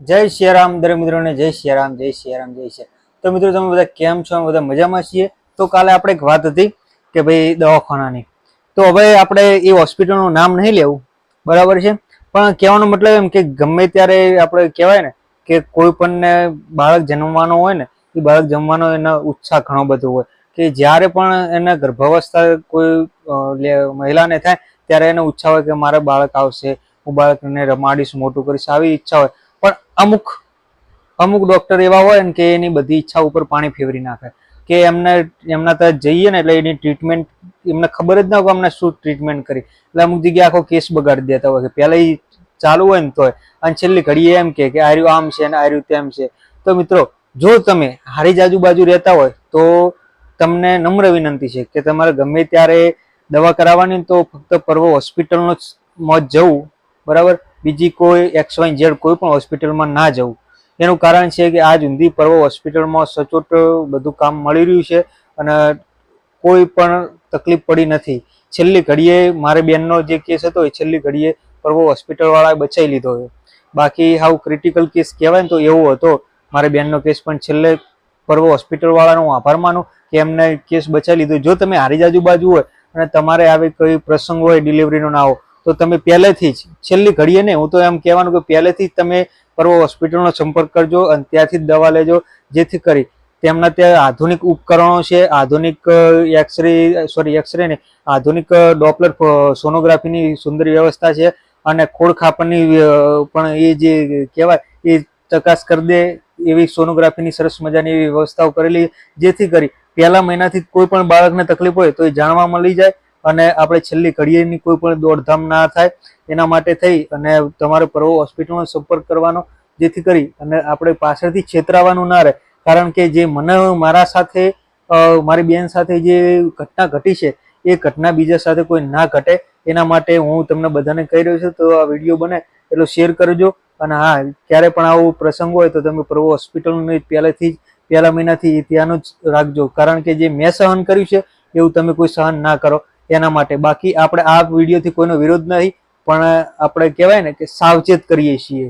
જય સિયારામ દરેક મિત્રોને, જય સિયારામ જય સિયારામ જય શ્રી તો મિત્રો, તમે બધા કેમ છો? બધા મજામાં છીએ. તો કાલે આપણે એક વાત હતી કે ભાઈ દવાખાનાની. તો હવે આપણે એ હોસ્પિટલનું નામ નહીં લેવું. બરાબર છે? પણ કહેવાનો મતલબ એમ કે ગમે ત્યારે આપણે કહેવાય ને કે કોઈ પણને બાળક જન્મવાનો હોય ને, એ બાળક જન્મવાનો એનો ઉત્સાહ ઘણો બધો હોય. કે જ્યારે પણ એને ગર્ભાવસ્થા કોઈ મહિલાને થાય, ત્યારે એને ઉત્સાહ હોય કે મારે બાળક આવશે, હું બાળકને રમાડીશ, મોટું કરીશ, આવી ઈચ્છા હોય. અમુક અમુક ડોક્ટર એવા હોય ને કે એની બધી ઈચ્છા ઉપર પાણી ફેરવી નાખે. કે એમને, એમના ત્યાં જઈએ ને એટલે એની ટ્રીટમેન્ટ એમને ખબર જ ના હોય અમને શું ટ્રીટમેન્ટ કરી. એટલે અમુક જગ્યાએ આખો કેસ બગાડી દેતા હોય કે પહેલા ચાલુ હોય ને તોય. અને છેલ્લી ઘડીએ એમ કે કે આર્યું આમ છે ને આર્યું તેમ છે. તો મિત્રો, જો તમે હારી જ આજુબાજુ રહેતા હોય, તો તમને નમ્ર વિનંતી છે કે તમારે ગમે ત્યારે દવા કરાવવાની તો ફક્ત પર્વ હોસ્પિટલનો જ મોત જવું. બરાબર? બીજી કોઈ એક્સ વાય ઝેડ કોઈ પણ હોસ્પિટલમાં ના જવું. એનું કારણ છે કે આજ ઊંધી પર્વ હોસ્પિટલમાં સચોટ બધું કામ મળી રહ્યું છે અને કોઈ પણ તકલીફ પડી નથી. છેલ્લી ઘડીએ મારે બેનનો જે કેસ હતો એ છેલ્લી ઘડીએ પર્વ હોસ્પિટલવાળાએ બચાવી લીધો હતો બાકી હાવ ક્રિટિકલ કેસ કહેવાય ને તો એવો હતો. મારે બેનનો કેસ પણ છેલ્લે પર્વ હોસ્પિટલવાળાનો હું આભાર માનું કે એમને કેસ બચાવી લીધો. જો તમે હારી આજુબાજુ હોય અને તમારે આવી કોઈ પ્રસંગ હોય ડિલિવરીનો ના હો તો તમે પહેલેથી જ, છેલ્લી ઘડીએ ને હું તો એમ કહેવાનું કે પહેલેથી જ તમે પર્વ હોસ્પિટલનો સંપર્ક કરજો અને ત્યાંથી જ દવા લેજો, જેથી કરી તેમના ત્યાં આધુનિક ઉપકરણો છે, આધુનિક એક્સરે સોરી એક્સરે ને આધુનિક ડોપલર સોનોગ્રાફીની સુંદર વ્યવસ્થા છે અને ખોળ ખાપણની પણ એ જે કહેવાય એ ચકાસ કરી દે એવી સોનોગ્રાફીની સરસ મજાની એવી વ્યવસ્થાઓ કરેલી, જેથી કરી પહેલા મહિનાથી કોઈ પણ બાળકને તકલીફ હોય તો એ જાણવા મળી જાય અને આપણે છેલ્લી ઘડીએની કોઈ પણ દોડધામ ના થાય, એના માટે થઈ અને તમારે પર્વ હોસ્પિટલનો સંપર્ક કરવાનો, જેથી કરી અને આપણે પાછળથી છેતરાવાનું ના રહે. કારણ કે જે મને મારા સાથે મારી બેન સાથે જે ઘટના ઘટી છે, એ ઘટના બીજા સાથે કોઈ ના ઘટે. એના માટે હું તમને બધાને કહી રહ્યો છું, તો આ વીડિયો બને એટલો શેર કરજો. અને હા, ક્યારે પણ આવો પ્રસંગ હોય તો તમે પ્રભુ હોસ્પિટલને પહેલેથી જ, પહેલા મહિનાથી ત્યાંનું જ રાખજો. કારણ કે જે મેં સહન કર્યું છે, એવું તમે કોઈ સહન ના કરો. એના માટે. બાકી આપણે આ વિડીયોથી કોઈનો વિરોધ નહીં, પણ આપણે કહેવાય ને કે સાવચેત કરીએ છીએ.